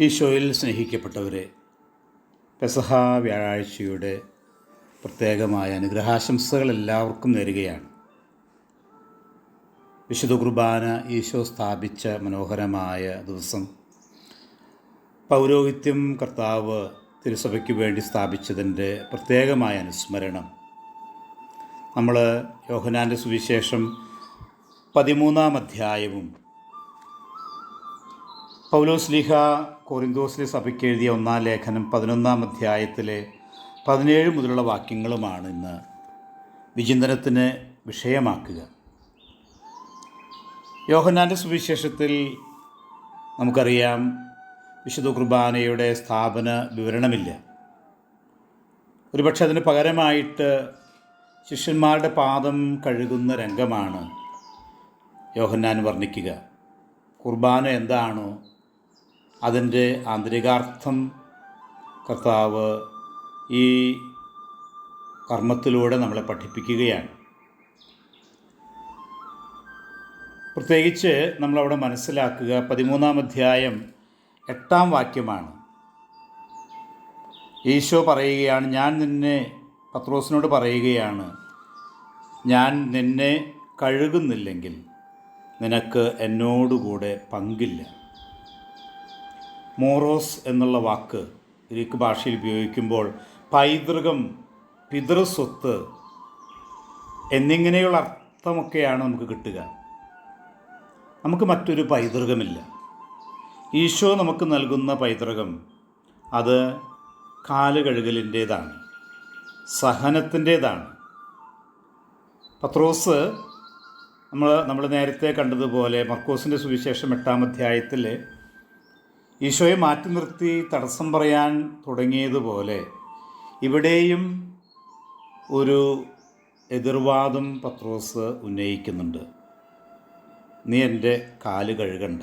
ഈശോയിൽ സ്നേഹിക്കപ്പെട്ടവരെ പെസഹ വ്യാഴാഴ്ചയുടെ പ്രത്യേകമായ അനുഗ്രഹാശംസകൾ എല്ലാവർക്കും നേരുകയാണ്. വിശുദ്ധ കുർബാന ഈശോ സ്ഥാപിച്ച മനോഹരമായ ദിവസം. പൗരോഹിത്യം കർത്താവ് തിരുസഭയ്ക്ക് വേണ്ടി സ്ഥാപിച്ചതിന്റെ പ്രത്യേകമായ അനുസ്മരണം. നമ്മൾ യോഹനാന്റെ സുവിശേഷം പതിമൂന്നാം അധ്യായവും പൗലോസ് ലീഹ കോറിന്തോസിലെ സഭയ്ക്ക് എഴുതിയ ഒന്നാം ലേഖനം പതിനൊന്നാം അധ്യായത്തിലെ പതിനേഴ് മുതലുള്ള വാക്യങ്ങളുമാണ് ഇന്ന് വിചിന്തനത്തിന് വിഷയമാക്കുക. യോഹന്നാന്റെ സുവിശേഷത്തിൽ നമുക്കറിയാം വിശുദ്ധ കുർബാനയുടെ സ്ഥാപന വിവരണമില്ല. ഒരുപക്ഷെ അതിന് പകരമായിട്ട് ശിഷ്യന്മാരുടെ പാദം കഴുകുന്ന രംഗമാണ് യോഹന്നാൻ വർണിക്കുക. കുർബാന എന്താണോ അതിന്റെ ആന്തരികാർത്ഥം കർത്താവ് ഈ കർമ്മത്തിലൂടെ നമ്മളെ പഠിപ്പിക്കുകയാണ്. പ്രത്യേകിച്ച് നമ്മളവിടെ മനസ്സിലാക്കുക പതിമൂന്നാം അധ്യായം എട്ടാം വാക്യമാണ്. ഈശോ പറയുകയാണ് ഞാൻ നിന്നെ പത്രോസിനോട് പറയുകയാണ് ഞാൻ നിന്നെ കഴുകുന്നില്ലെങ്കിൽ നിനക്ക് എന്നോടുകൂടെ പങ്കില്ല. മോറോസ് എന്നുള്ള വാക്ക് ഗ്രീക്ക് ഭാഷയിൽ ഉപയോഗിക്കുമ്പോൾ പൈതൃകം പിതൃസ്വത്ത് എന്നിങ്ങനെയുള്ള അർത്ഥമൊക്കെയാണ് നമുക്ക് കിട്ടുക. നമുക്ക് മറ്റൊരു പൈതൃകമില്ല. ഈശോ നമുക്ക് നൽകുന്ന പൈതൃകം അത് കാലുകഴുകലിന്റേതാണ് സഹനത്തിന്റേതാണ്. പത്രോസ് നമ്മൾ നമ്മൾ നേരത്തെ കണ്ടതുപോലെ മർക്കോസിന്റെ സുവിശേഷം എട്ടാം അധ്യായത്തിൽ ഈശോയെ മാറ്റി നിർത്തി തടസ്സം പറയാൻ തുടങ്ങിയതുപോലെ ഇവിടെയും ഒരു എതിർവാദം പത്രോസ് ഉന്നയിക്കുന്നുണ്ട്. നീ എന്റെ കാൽ കഴുകണ്ട.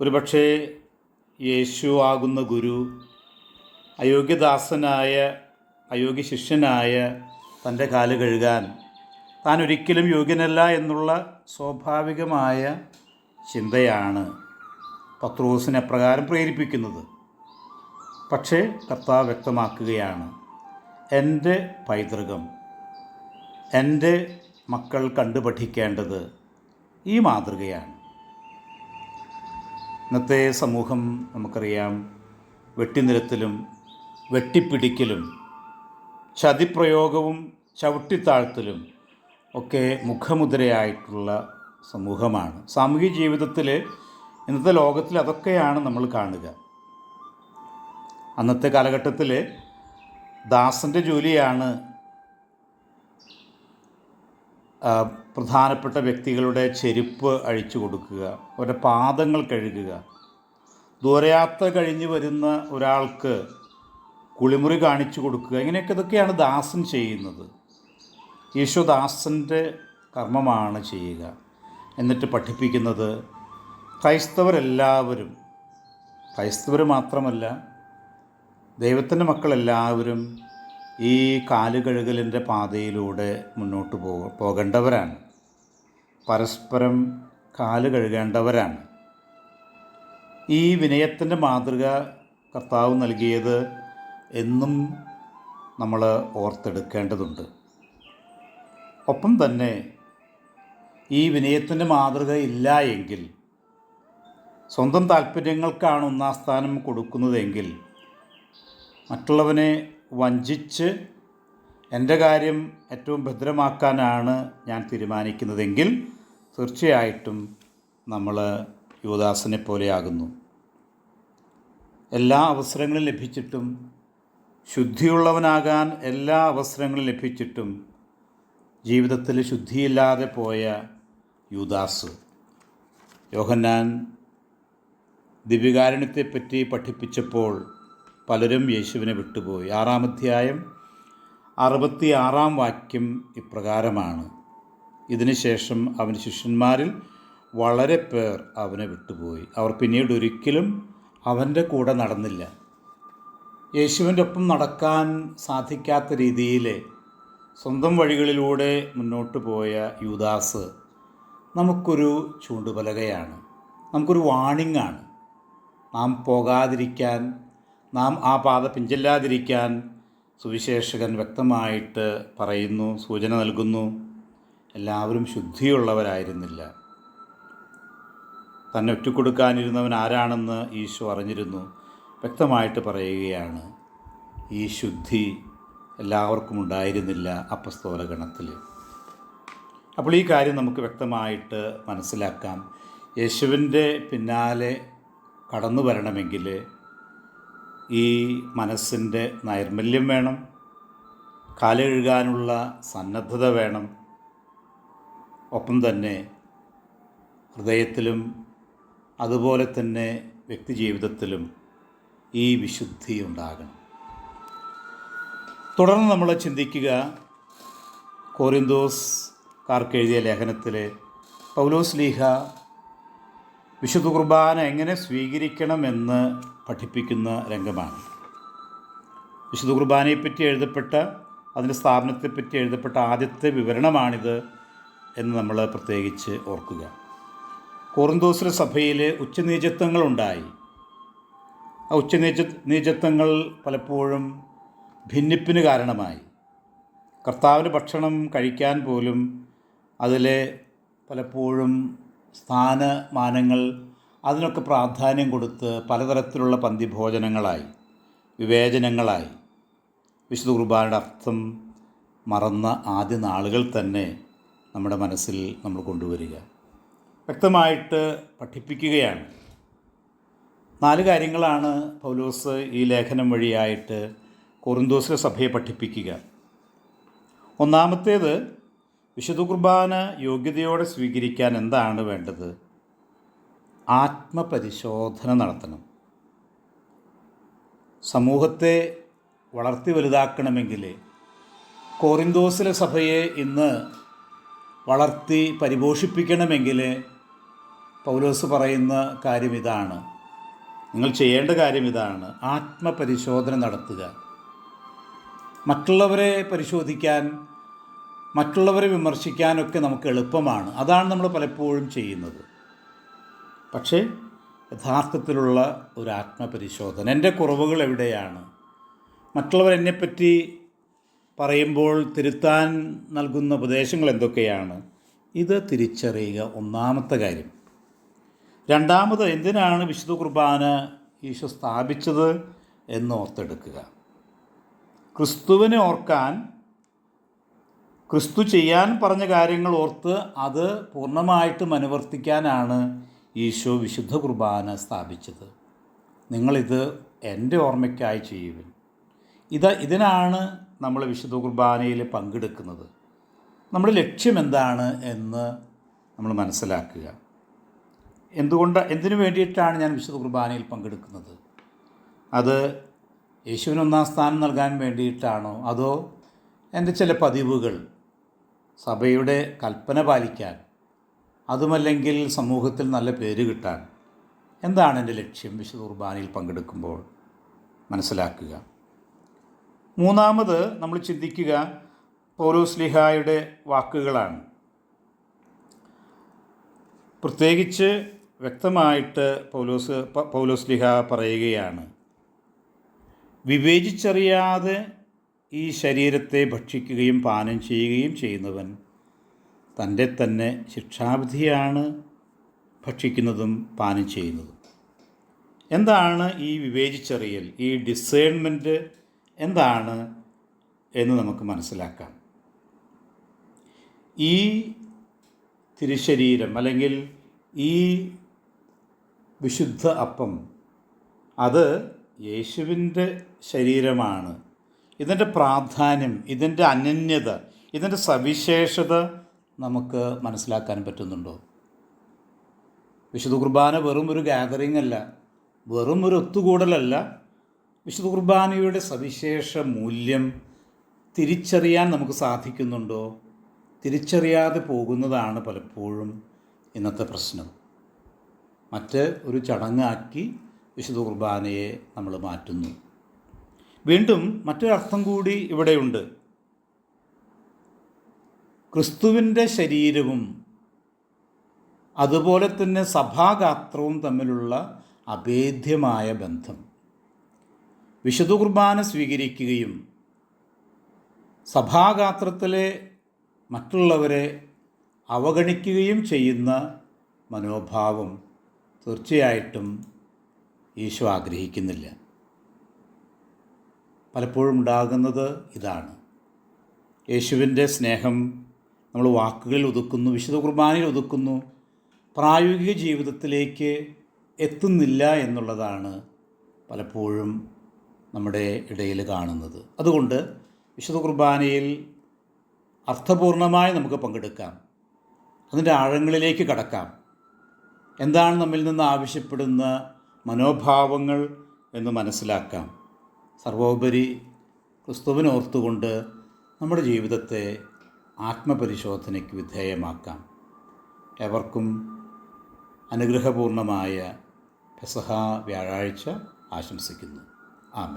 ഒരുപക്ഷേ യേശു ആകുന്ന ഗുരു അയോഗ്യദാസനായ അയോഗ്യ ശിഷ്യനായ തന്റെ കാൽ കഴുകാൻ താൻ ഒരിക്കലും യോഗ്യനല്ല എന്നുള്ള സ്വാഭാവികമായ ചിന്തയാണ് പത്രോസിനെ പ്രകാരം പ്രേരിപ്പിക്കുന്നത്. പക്ഷേ കർത്താവ് വ്യക്തമാക്കുകയാണ് എന്റെ പൈതൃകം എന്റെ മക്കൾ കണ്ടു പഠിക്കേണ്ടത് ഈ മാതൃകയാണ്. ഇന്നത്തെ സമൂഹം നമുക്കറിയാം വെട്ടിനിരത്തിലും വെട്ടിപ്പിടിക്കലും ചതിപ്രയോഗവും ചവിട്ടിത്താഴ്ത്തലും ഒക്കെ മുഖമുദ്രയായിട്ടുള്ള സമൂഹമാണ്. സാമൂഹ്യ ജീവിതത്തിൽ ഇന്നത്തെ ലോകത്തിൽ അതൊക്കെയാണ് നമ്മൾ കാണുക. അന്നത്തെ കാലഘട്ടത്തിൽ ദാസന്റെ ജോലിയാണ് പ്രധാനപ്പെട്ട വ്യക്തികളുടെ ചെരുപ്പ് അഴിച്ചു കൊടുക്കുക അവരുടെ പാദങ്ങൾ കഴുകുക. ദൂരയാത്ര കഴിഞ്ഞ് വരുന്ന ഒരാൾക്ക് കുളിമുറി കാണിച്ചു കൊടുക്കുക ഇങ്ങനെയൊക്കെ ഇതൊക്കെയാണ് ദാസൻ ചെയ്യുന്നത്. യേശുദാസന്റെ കർമ്മമാണ് ചെയ്യുക. എന്നിട്ട് പഠിപ്പിക്കുന്നത് ക്രൈസ്തവരെല്ലാവരും ക്രൈസ്തവർ മാത്രമല്ല ദൈവത്തിന്റെ മക്കളെല്ലാവരും ഈ കാലുകഴുകലിന്റെ പാതയിലൂടെ മുന്നോട്ട് പോ പോകേണ്ടവരാണ്. പരസ്പരം കാൽ കഴുകേണ്ടവരാണ്. ഈ വിനയത്തിന്റെ മാതൃക കർത്താവ് നൽകിയത് എന്നും നമ്മൾ ഓർത്തെടുക്കേണ്ടതുണ്ട്. ഒപ്പം തന്നെ ഈ വിനയത്തിന്റെ മാതൃക ഇല്ല എങ്കിൽ സ്വന്തം താല്പര്യങ്ങൾക്കാണ് ഒന്നാം സ്ഥാനം കൊടുക്കുന്നതെങ്കിൽ മറ്റുള്ളവനെ വഞ്ചിച്ച് എന്റെ കാര്യം ഏറ്റവും ഭദ്രമാക്കാനാണ് ഞാൻ തീരുമാനിക്കുന്നതെങ്കിൽ തീർച്ചയായിട്ടും നമ്മൾ യുവദാസനെ പോലെയാകുന്നു. എല്ലാ അവസരങ്ങളും ലഭിച്ചിട്ടും ശുദ്ധിയുള്ളവനാകാൻ എല്ലാ അവസരങ്ങളും ലഭിച്ചിട്ടും ജീവിതത്തിൽ ശുദ്ധിയില്ലാതെ പോയ യുദാസ് യോഹന്നാൻ ദിവ്യകാരുണ്യത്തെപ്പറ്റി പഠിപ്പിച്ചപ്പോൾ പലരും യേശുവിനെ വിട്ടുപോയി. ആറാം അധ്യായം അറുപത്തി ആറാം വാക്യം ഇപ്രകാരമാണ്. ഇതിനുശേഷം അവൻ ശിഷ്യന്മാരിൽ വളരെ പേർ അവനെ വിട്ടുപോയി. അവർ പിന്നീട് ഒരിക്കലും അവന്റെ കൂടെ നടന്നില്ല. യേശുവിന്റെ ഒപ്പം നടക്കാൻ സാധിക്കാത്ത രീതിയിൽ സ്വന്തം വഴികളിലൂടെ മുന്നോട്ട് പോയ യുദാസ് നമുക്കൊരു ചൂണ്ടുപലകയാണ്. നമുക്കൊരു വാണിംഗ് ആണ്. നാം പോകാതിരിക്കാൻ നാം ആ പാത പിഞ്ചില്ലാതിരിക്കാൻ സുവിശേഷകൻ വ്യക്തമായിട്ട് പറയുന്നു സൂചന നൽകുന്നു. എല്ലാവരും ശുദ്ധിയുള്ളവരായിരുന്നില്ല. തന്നെ ഒറ്റുകൊടുക്കാനിരുന്നവൻ ആരാണെന്ന് ഈശോ അറിഞ്ഞിരുന്നു. വ്യക്തമായിട്ട് പറയുകയാണ് ഈ ശുദ്ധി എല്ലാവർക്കും ഉണ്ടായിരുന്നില്ല അപ്പസ്തോല ഗണത്തിൽ അപ്പോൾ ഈ കാര്യം നമുക്ക് വ്യക്തമായിട്ട് മനസ്സിലാക്കാം. യേശുവിന്റെ പിന്നാലെ കടന്നു വരണമെങ്കിൽ ഈ മനസ്സിന്റെ നൈർമല്യം വേണം കാലെഴുകാനുള്ള സന്നദ്ധത വേണം. ഒപ്പം തന്നെ ഹൃദയത്തിലും അതുപോലെ തന്നെ വ്യക്തിജീവിതത്തിലും ഈ വിശുദ്ധി ഉണ്ടാകണം. തുടർന്ന് നമ്മൾ ചിന്തിക്കുക കോറിന്തോസ് കാർക്കെഴുതിയ ലേഖനത്തിൽ പൗലോസ് ലീഹ വിശുദ്ധ കുർബാന എങ്ങനെ സ്വീകരിക്കണമെന്ന് പഠിപ്പിക്കുന്ന രംഗമാണ്. വിശുദ്ധ കുർബാനയെപ്പറ്റി എഴുതപ്പെട്ട അതിന്റെ സ്ഥാപനത്തെപ്പറ്റി എഴുതപ്പെട്ട ആദ്യത്തെ വിവരണമാണിത് എന്ന് നമ്മൾ പ്രത്യേകിച്ച് ഓർക്കുക. കോറിന്തോസിലെ സഭയിൽ ഉച്ചനീചത്വങ്ങളുണ്ടായി. ആ ഉച്ചനീച നീചത്വങ്ങൾ പലപ്പോഴും ഭിന്നിപ്പിന് കാരണമായി. കർത്താവിന് ഭക്ഷണം കഴിക്കാൻ പോലും അതിലെ പലപ്പോഴും സ്ഥാനമാനങ്ങൾ അതിനൊക്കെ പ്രാധാന്യം കൊടുത്ത് പലതരത്തിലുള്ള പന്തിഭോജനങ്ങളായി വിവേചനങ്ങളായി. വിശുദ്ധ കുർബാനയുടെ അർത്ഥം മറന്ന ആദ്യ നാളുകൾ തന്നെ നമ്മുടെ മനസ്സിൽ നമ്മൾ കൊണ്ടുവരിക. വ്യക്തമായിട്ട് പഠിപ്പിക്കുകയാണ്. നാല് കാര്യങ്ങളാണ് പൗലോസ് ഈ ലേഖനം വഴിയായിട്ട് കൊറിന്തോസിലെ സഭയെ പഠിപ്പിക്കുക. ഒന്നാമത്തേത് വിശുദ്ധ കുർബാന യോഗ്യതയോടെ സ്വീകരിക്കാൻ എന്താണ് വേണ്ടത്? ആത്മപരിശോധന നടത്തണം. സമൂഹത്തെ വളർത്തി വലുതാക്കണമെങ്കിൽ കോറിന്തോസിലെ സഭയെ ഇന്ന് വളർത്തി പരിപോഷിപ്പിക്കണമെങ്കിൽ പൗലോസ് പറയുന്ന കാര്യം ഇതാണ്. നിങ്ങൾ ചെയ്യേണ്ട കാര്യം ഇതാണ്. ആത്മപരിശോധന നടത്തുക. മറ്റുള്ളവരെ പരിശോധിക്കാൻ മറ്റുള്ളവരെ വിമർശിക്കാനൊക്കെ നമുക്ക് എളുപ്പമാണ്. അതാണ് നമ്മൾ പലപ്പോഴും ചെയ്യുന്നത്. പക്ഷേ യഥാർത്ഥത്തിലുള്ള ഒരു ആത്മപരിശോധന. എന്റെ കുറവുകൾ എവിടെയാണ്? മറ്റുള്ളവർ എന്നെപ്പറ്റി പറയുമ്പോൾ തിരുത്താൻ നൽകുന്ന ഉപദേശങ്ങൾ എന്തൊക്കെയാണ്? ഇത് തിരിച്ചറിയുക ഒന്നാമത്തെ കാര്യം. രണ്ടാമത് എന്തിനാണ് വിശുദ്ധ കുർബാന ഈശോ സ്ഥാപിച്ചത് എന്ന് ഓർത്തെടുക്കുക. ക്രിസ്തുവിനെ ഓർക്കാൻ ക്രിസ്തു ചെയ്യാൻ പറഞ്ഞ കാര്യങ്ങൾ ഓർത്ത് അത് പൂർണമായിട്ടും അനുവർത്തിക്കാനാണ് ഈശോ വിശുദ്ധ കുർബാന സ്ഥാപിച്ചത്. നിങ്ങളിത് എന്റെ ഓർമ്മയ്ക്കായി ചെയ്യുവിൻ. ഇത് ഇതിനാണ് നമ്മൾ വിശുദ്ധ കുർബാനയിൽ പങ്കെടുക്കുന്നത്. നമ്മുടെ ലക്ഷ്യം എന്താണ് എന്ന് നമ്മൾ മനസ്സിലാക്കുക. എന്തുകൊണ്ട് എന്തിനു വേണ്ടിയിട്ടാണ് ഞാൻ വിശുദ്ധ കുർബാനയിൽ പങ്കെടുക്കുന്നത്? അത് യേശുവിന് ഒന്നാം സ്ഥാനം നൽകാൻ വേണ്ടിയിട്ടാണോ? അതോ എന്റെ ചില പതിവുകൾ സഭയുടെ കൽപ്പന പാലിക്കാൻ അതുമല്ലെങ്കിൽ സമൂഹത്തിൽ നല്ല പേര് കിട്ടാൻ. എന്താണ് എന്റെ ലക്ഷ്യം? വിശുദ്ധ കുർബാനയിൽ പങ്കെടുക്കുമ്പോൾ മനസ്സിലാക്കുക. മൂന്നാമത് നമ്മൾ ചിന്തിക്കുക പൗലോസ്ലിഹായുടെ വാക്കുകളാണ്. പ്രത്യേകിച്ച് വ്യക്തമായിട്ട് പൗലോസ് പൗലോസ്ലിഹ പറയുകയാണ് വിവേചിച്ചറിയാതെ ഈ ശരീരത്തെ ഭക്ഷിക്കുകയും പാനം ചെയ്യുകയും ചെയ്യുന്നവൻ തന്റെ തന്നെ ശിക്ഷാവിധിയാണ് ഭക്ഷിക്കുന്നതും പാനം ചെയ്യുന്നതും. എന്താണ് ഈ വിവേചിച്ചറിയൽ ഈ ഡിസേൺമെന്റ് എന്താണ് എന്ന് നമുക്ക് മനസ്സിലാക്കാം. ഈ തിരുശരീരം അല്ലെങ്കിൽ ഈ വിശുദ്ധ അപ്പം അത് യേശുവിന്റെ ശരീരമാണ്. ഇതിന്റെ പ്രാധാന്യം ഇതിന്റെ അനന്യത ഇതിന്റെ സവിശേഷത നമുക്ക് മനസ്സിലാക്കാൻ പറ്റുന്നുണ്ടോ? വിശുദ്ധ കുർബാന വെറും ഒരു ഗാദറിംഗ് അല്ല വെറും ഒരു ഒത്തുകൂടലല്ല. വിശുദ്ധ കുർബാനയുടെ സവിശേഷ മൂല്യം തിരിച്ചറിയാൻ നമുക്ക് സാധിക്കുന്നുണ്ടോ? തിരിച്ചറിയാതെ പോകുന്നതാണ് പലപ്പോഴും ഇന്നത്തെ പ്രശ്നം. മറ്റ് ഒരു ചടങ്ങാക്കി വിശുദ്ധ കുർബാനയെ നമ്മൾ മാറ്റുന്നു. വീണ്ടും മറ്റൊരർത്ഥം കൂടി ഇവിടെയുണ്ട്. ക്രിസ്തുവിന്റെ ശരീരവും അതുപോലെ തന്നെ സഭാഗാത്രവും തമ്മിലുള്ള അഭേദ്യമായ ബന്ധം. വിശുദ്ധ കുർബാന സ്വീകരിക്കുകയും സഭാഗാത്രത്തിലെ മറ്റുള്ളവരെ അവഗണിക്കുകയും ചെയ്യുന്ന മനോഭാവം തീർച്ചയായിട്ടും ഈശോ ആഗ്രഹിക്കുന്നില്ല. പലപ്പോഴും ഉണ്ടാകുന്നത് ഇതാണ്. യേശുവിന്റെ സ്നേഹം നമ്മൾ വാക്കുകളിൽ ഒതുക്കുന്നു വിശുദ്ധ കുർബാനയിൽ ഒതുക്കുന്നു പ്രായോഗിക ജീവിതത്തിലേക്ക് എത്തുന്നില്ല എന്നുള്ളതാണ് പലപ്പോഴും നമ്മുടെ ഇടയിൽ കാണുന്നത്. അതുകൊണ്ട് വിശുദ്ധ കുർബാനയിൽ അർത്ഥപൂർണമായി നമുക്ക് പങ്കെടുക്കാം. അതിന്റെ ആഴങ്ങളിലേക്ക് കടക്കാം. എന്താണ് നമ്മിൽ നിന്ന് ആവശ്യപ്പെടുന്ന മനോഭാവങ്ങൾ എന്ന് മനസ്സിലാക്കാം. സർവോപരി ക്രിസ്തുവിനോർത്തുകൊണ്ട് നമ്മുടെ ജീവിതത്തെ ആത്മപരിശോധനയ്ക്ക് വിധേയമാക്കാം. എവർക്കും അനുഗ്രഹപൂർണമായ പെസഹ വ്യാഴാഴ്ച ആശംസിക്കുന്നു.